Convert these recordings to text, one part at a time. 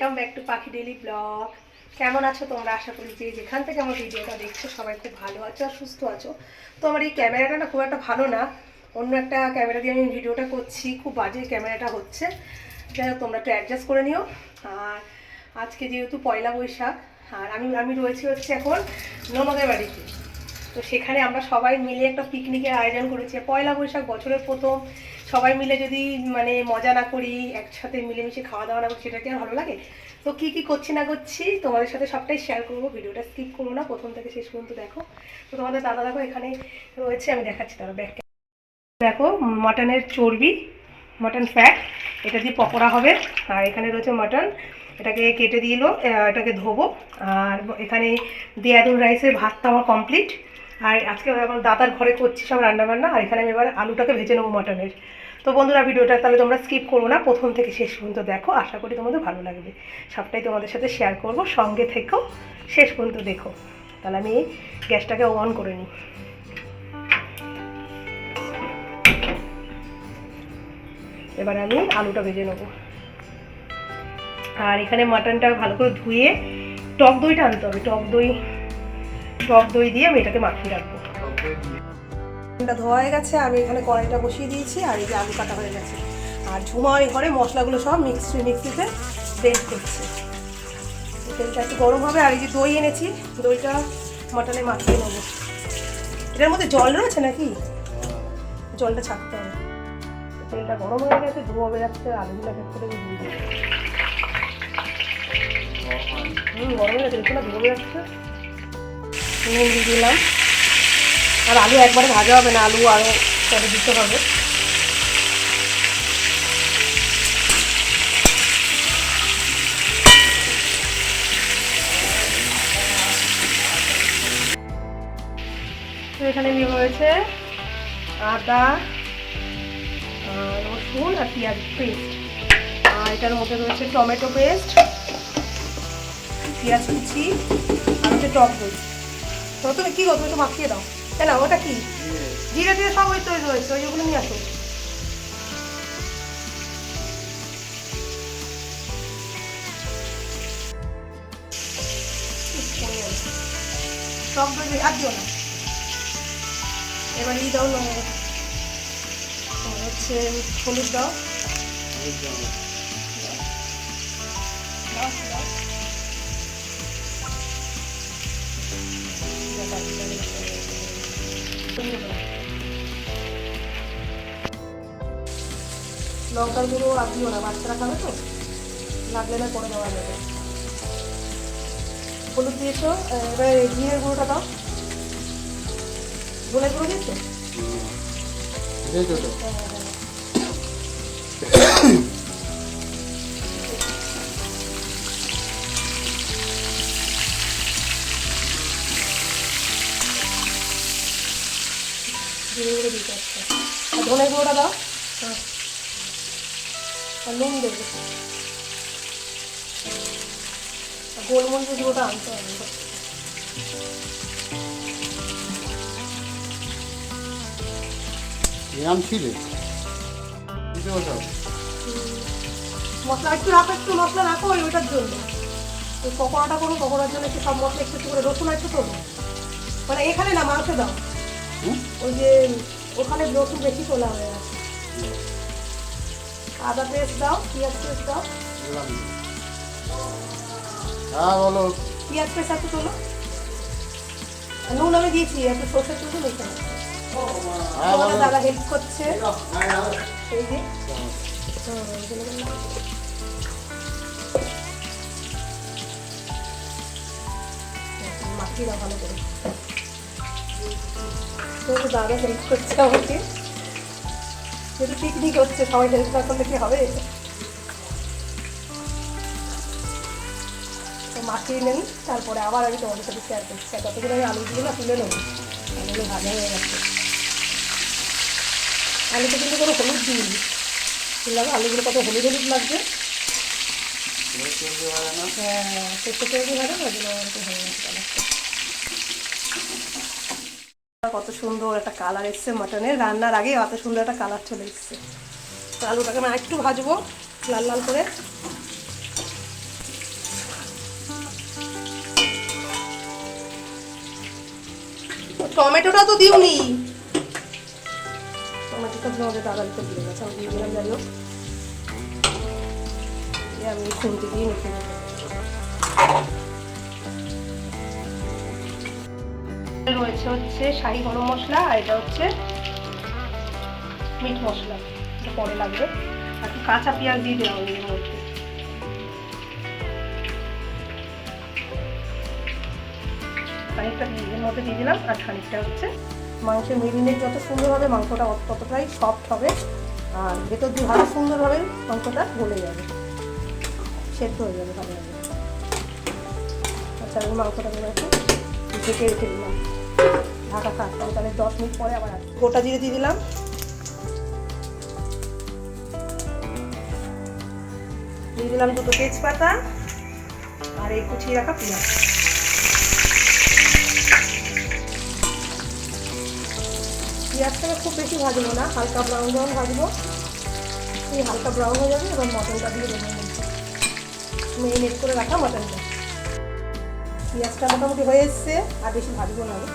Welcome back to Pakhi daily blog কেমন আছো তোমরা? আশা করি যে যেখান থেকে আমার ভিডিওটা দেখছ, সবাই খুব ভালো আছো আর সুস্থ আছো। তো আমার এই ক্যামেরাটা না খুব একটা ভালো না। অন্য একটা ক্যামেরা দিয়ে আমি ভিডিওটা করছি। খুব বাজে ক্যামেরাটা হচ্ছে। যাই তোমরা একটু অ্যাডজাস্ট করে নিও। আর আজকে যেহেতু পয়লা বৈশাখ, আর আমি আমি রয়েছি হচ্ছে এখন ননদের বাড়িতে। তো সেখানে আমরা সবাই মিলে একটা পিকনিকের আয়োজন করেছি। পয়লা বৈশাখ বছরের প্রথম। সবাই মিলে যদি মানে মজা না করি, একসাথে মিলেমিশে খাওয়া দাওয়া না করি, সেটা কি আর ভালো লাগে? তো কি কি করছি না করছি তোমাদের সাথে সবটাই শেয়ার করব, ভিডিওটা স্কিপ করব না, প্রথম থেকে শেষ পর্যন্ত দেখো। তো তোমাদের দাদা দেখো এখানে রয়েছে, আমি দেখাচ্ছি তারা ব্যাগ দেখো মাটনের চর্বি মাটন ফ্যাট এটা দিয়ে পকোড়া হবে। আর এখানে রয়েছে মাটন এটাকে কেটে দিল এটাকে ধোবো। আর এখানে দেয়াদুল রাইসের ভাতটা আমার কমপ্লিট আর আজকে আমার দাদার ঘরে করছি সব রান্নাবান্না, আর এখানে আমি এবার আলুটাকে ভেজে নেব মটনের। তো বন্ধুরা, ভিডিওটা তাহলে তোমরা স্কিপ করব না, প্রথম থেকে শেষ পর্যন্ত দেখো, আশা করি তোমাদের ভালো লাগবে। সবটাই তোমাদের সাথে শেয়ার করব, সঙ্গে থেকেও শেষ পর্যন্ত দেখো। তাহলে আমি গ্যাসটাকে অন করে নিই। এবার আমি আলুটা ভেজে নেব। আর এখানে মাটনটা ভালো করে ধুয়ে টক দইটা আনতে হবে, টক দই টক দই দিয়ে আমি এটাকে মাখিয়ে রাখব। এটা ধোয়া হয়ে গেছে আমি এখানে কড়াইটা বসিয়ে দিয়েছি আর এই যে আলু কাটা হয়ে গেছে। আর ঝুমা ওই ঘরে মশলাগুলো সব মিক্সি মিক্সিতে ব্লেন্ড করছে। তেলটা একটু গরম হবে আর এই যে দই এনেছি দইটা মটনে মাখিয়ে নেব। এটার মধ্যে জল রয়েছে নাকি? জলটা ছাড়তে হবে। তেলটা গরম হয়ে গেছে ধোয়া হয়ে বেরাচ্ছে আলুগুলো দিই হুম গরম হয়ে গেছে ধোয়া বেরাচ্ছে নুন দিয়ে দিলাম। আর আলু একবারে ভাজা হবে না, আলু আরও পরে দিতে হবে। এখানে নিয়ে রয়েছে আদা রসুন আর পেঁয়াজ পেস্ট আর এটার মধ্যে রয়েছে টমেটো পেস্ট পেঁয়াজ কুচি, আর হচ্ছে টক দই। তো তুমি কী গো তুমি একটু মাখিয়ে দাও। কেন ওটা কি? জিরে টিরে সব ওই তৈরি রয়েছে ওই ওগুলো নিয়ে আসো। টক দই আর দিও না। এবার ই দাও। আর হচ্ছে হলুদ দাও দাও, লঙ্কার গুঁড়ো আর দিও না বাচ্চারা খাবে তো? লাগলে না করে দেওয়া যাবে। হলুদ দিয়েছ এবার জিরের গুঁড়োটা দাও। ধনের গুঁড়ো দিয়েছ? হ্যাঁ, হ্যাঁ, জিরে গুঁড়ো দিতে হচ্ছে। আর ধনের গুঁড়োটা দাও। হ্যাঁ। আর নুন দেবে। আর গোলমরিচের গুঁড়োটা আনতে হবে। ছিলে? মশলা একটু রাখো একটু মশলা রাখো ওই ওইটার জন্য। ওই পকোড়াটা করো পকোড়ার জন্য একটু সব মশলা একটু করে রসুন একটু তো মানে এখানে না মাংস দাও? ওই যে ওখানে রসুন বেশি তোলা হয়ে আছে। আদা পেস্ট দাও পেঁয়াজ পেস্ট দাও। হ্যাঁ বলো। পেঁয়াজ পেস্ট একটু তোলো। নুন আমি দিয়েছি একটু সর্ষের চুলও মেখে। হ্যাঁ দাদা হেল্প করছে। এই যে। মাখিয়ে দাও ভালো করে। তোমাদের দাদা হেল্প করছে আমাকে। যেহেতু পিকনিক হচ্ছে, সবাই হেল্প না করলে কি হবে? মাখিয়ে নেন, তারপরে আবার আমি তোমাদের সাথে শেয়ার করছি। আর ততদিন আমি আলুগুলো না তুলে নেব আলুগুলো ভাজা হয়ে গেছে আলুতে কিন্তু কোনো হলুদ দিইনি। দেখলাম আলুগুলো কত হলুদ হলুদ লাগবে। হ্যাঁ তেল দিয়ে ভাজা না ওগুলো হয়ে গেছে। কত সুন্দর একটা কালার এসছে মাটনের রান্নার আগে অত সুন্দর একটা কালার চলে এসছে। তো আলুটাকে আমি একটু ভাজবো, লাল লাল করে। টমেটোটা তো দিওনি। টমেটোটা তোমাদের দাদারি তো দিয়ে গেছে, আমি দিয়ে দিলাম, যাই হোক। আমি খুঁজতে দিয়ে নিতে রয়েছে হচ্ছে শাহি গরম মশলা আর এটা হচ্ছে মিট মশলা। এটা পরে লাগবে। আর কাঁচা পেঁয়াজ দিয়ে দিলাম এর মধ্যে। খানিকটা এর মধ্যে দিয়ে দিলাম আর খানিকটা হচ্ছে মাংসের মেরিনেট। যত সুন্দর হবে মাংসটা ততটাই সফট হবে। আর ভেতর দিয়ে ভালো সুন্দরভাবে মাংসটা গলে যাবে। সেদ্ধ হয়ে যাবে ভালো হবে আচ্ছা আমি মাংসটা একটু ঢেকে রেখে দিলাম। ঢাকা থাকতাম তাহলে দশ মিনিট পরে আবার। গোটা জিরে দিয়ে দিলাম। দিয়ে দিলাম দুটো তেজপাতা আর এই কুচিয়ে রাখা পেঁয়াজ। পেঁয়াজটাকে খুব বেশি ভাজবো না, হালকা ব্রাউন ব্রাউন ভাজবো। এই হালকা ব্রাউন হয়ে যাবে, এবার মটনটা দিয়ে দেবো। মেরিনেট করে রাখা মটনটা পেঁয়াজটা মোটামুটি হয়ে এসছে, আর বেশি ভাজবো না আমি।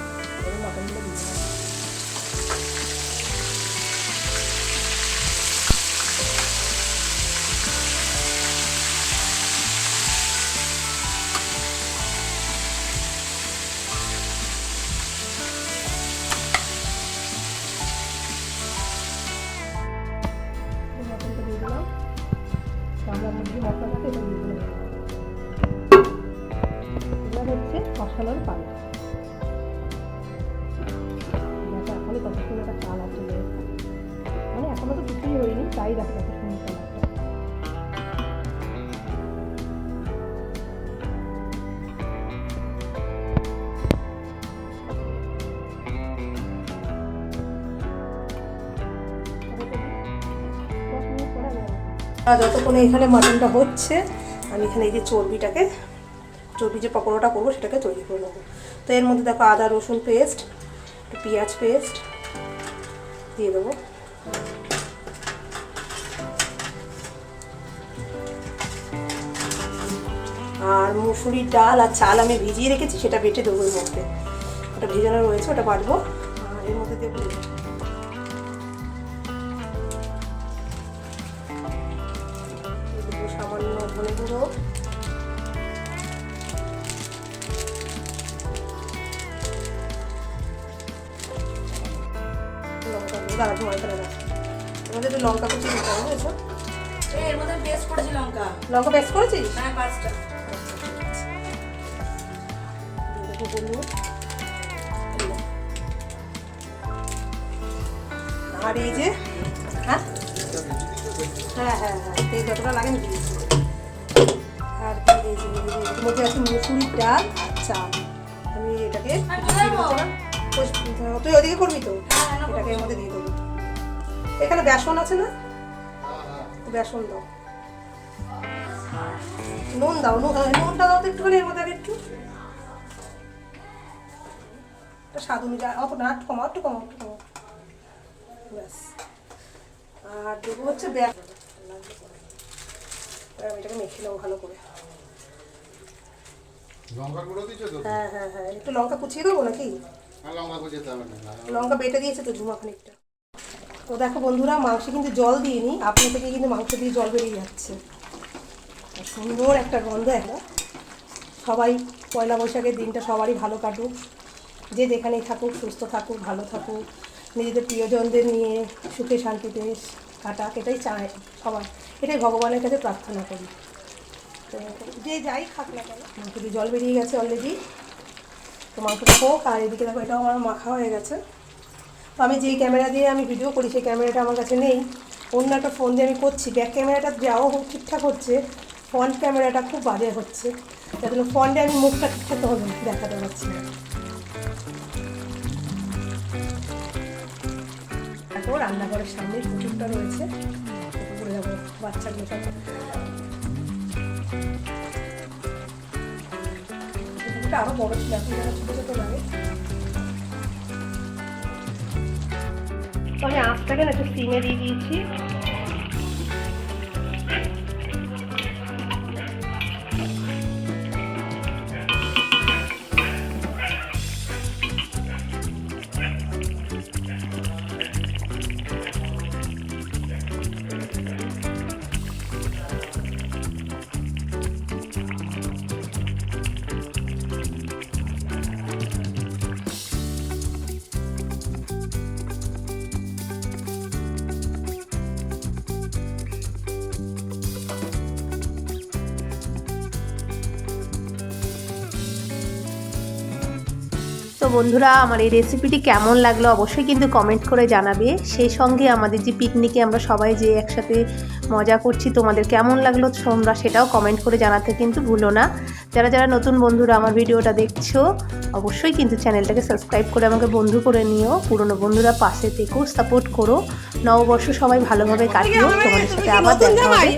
এবার মটনগুলো দিয়ে দিলাম এবার হচ্ছে কষানোর পালা দেখো এখনই কত সুন্দর একটা কালার চলে মানে এখনও তো কিছুই হয়নি, তাই দেখো কত সুন্দর কালারটা আর যতক্ষণে এখানে মাটনটা হচ্ছে, আমি এখানে এই যে চর্বিটাকে, চর্বি যে পকোড়াটা করব সেটাকে তৈরি করে নেব। তো এর মধ্যে দেখো আদা, রসুন, পেস্ট একটু পেঁয়াজ পেস্ট দিয়ে দেবো। আর মুসুরির ডাল আর চাল আমি ভিজিয়ে রেখেছি, সেটা বেটে দেবো এর মধ্যে। ওটা ভিজানো রয়েছে, ওটা বাটবো। আর এর মধ্যে দেবো দাঁড়া ধোঁয়া রাখ এর মধ্যে একটু লঙ্কা কুচি দিতে হবে এর মধ্যে পেস্ট করেছি লঙ্কা। লঙ্কা পেস্ট করেছিস? হ্যাঁ পাঁচটা। আর এই যে হ্যাঁ? হ্যাঁ হ্যাঁ হ্যাঁ এই যতটা লাগে আমি দিয়েছি আর এই যে মধ্যে আছে মুসুরির ডাল আর চাল। আমি এটাকে তুই ওদিকে করবি তো? হ্যাঁ, রান্না এটাকে এর মধ্যে দিয়ে দেবো। এখানে বেসন আছে না? বেসন দাও। নুন দাও নুন হ্যাঁ, নুনটা দাও তো একটুখানি এর মধ্যে আগে একটু। এটা স্বাদ অনুযায়ী অত না একটু কমাও একটু কমাও একটু কমাও। ব্যাস। আর দেবো হচ্ছে ব্যাগ আমি এটাকে মেখে নেব ভালো করে। লঙ্কা গুঁড়ো দিচ্ছো তো? হ্যাঁ হ্যাঁ হ্যাঁ একটু লঙ্কা কুচিয়ে দেবো নাকি? লঙ্কা বেটে দিয়েছে তো ঝুমা খানিকটা। তো দেখো বন্ধুরা, মাংসে কিন্তু জল দিইনি, আপনি থেকে কিন্তু মাংস দিয়ে জল বেরিয়ে যাচ্ছে। সুন্দর একটা গন্ধ একটা। সবাই পয়লা বৈশাখের দিনটা সবারই ভালো কাটুক। যে যেখানেই থাকুক, সুস্থ থাকুক, ভালো থাকুক। নিজেদের প্রিয়জনদের নিয়ে সুখে শান্তিতে কাটাক, এটাই চায় সবাই এটাই ভগবানের কাছে প্রার্থনা করি। যে যাই খাক না কেন, মাংস দিয়ে জল বেরিয়ে গেছে অলরেডি তো মাংসটা হোক, আর এদিকে দেখো এটাও আমার মাখা হয়ে গেছে। তো আমি যেই ক্যামেরা দিয়ে আমি ভিডিও করি, সেই ক্যামেরাটা আমার কাছে নেই। অন্য একটা ফোন দিয়ে আমি করছি। ব্যাক ক্যামেরাটা যাও হোক, ঠিকঠাক হচ্ছে। ফ্রন্ট ক্যামেরাটা খুব বাজে হচ্ছে। যার জন্য ফ্রন্টে আমি মুখটা ঠিকঠাক হবে দেখাতে পারছি তারপর রান্নাঘরের সামনে পুকুরটা রয়েছে। পুকুরে যাব, বাচ্চাগুলো পুকুরটা আরও বড় ছিল, এখন যারা ছোটো ছোটো লাগে। আমি আঁচটাকে একটু সিমে দিয়ে দিয়েছি। বন্ধুরা আমার এই রেসিপিটি কেমন লাগল অবশ্যই কিন্তু কমেন্ট করে জানাবে। সেই সঙ্গে আমাদের যে পিকনিকে আমরা সবাই যে একসাথে মজা করছি তোমাদের কেমন লাগল তোমরা সেটাও কমেন্ট করে জানাতে কিন্তু ভুলো না। যারা যারা নতুন বন্ধুরা আমার ভিডিওটা দেখছ অবশ্যই কিন্তু চ্যানেলটাকে সাবস্ক্রাইব করে আমাকে বন্ধু করে নিও। পুরনো বন্ধুরা পাশে থেকেও সাপোর্ট করো। নববর্ষ সবাই ভালোভাবে কাটিও। তোমাদের সাথে আবার দেখা হবে।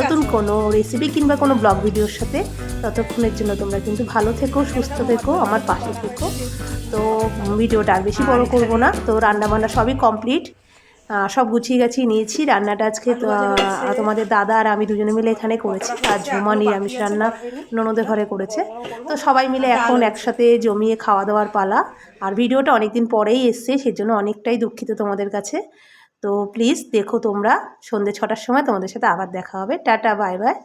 নতুন কোনো রেসিপি কিংবা কোনো ব্লগ ভিডিওর সাথে। ততক্ষণের জন্য তোমরা কিন্তু ভালো থেকো, সুস্থ থেকো, আমার পাশে থেকো। তো ভিডিওটা আর বেশি বড় করব না। তো রান্না বান্না সবই কমপ্লিট। সব গুছিয়ে গাছিয়ে নিয়েছি। রান্নাটা আজকে তোমাদের দাদা আর আমি দুজনে মিলে এখানে করেছি। আর ঝুমা নিরামিষ রান্না ননদের ঘরে করেছে। তো সবাই মিলে এখন একসাথে জমিয়ে খাওয়া দাওয়ার পালা। আর ভিডিওটা অনেকদিন পরেই এসছে, সেজন্য অনেকটাই দুঃখিত তোমাদের কাছে। তো প্লিজ দেখো তোমরা। সন্ধ্যে ছটার সময় তোমাদের সাথে আবার দেখা হবে। Tata, bye bye.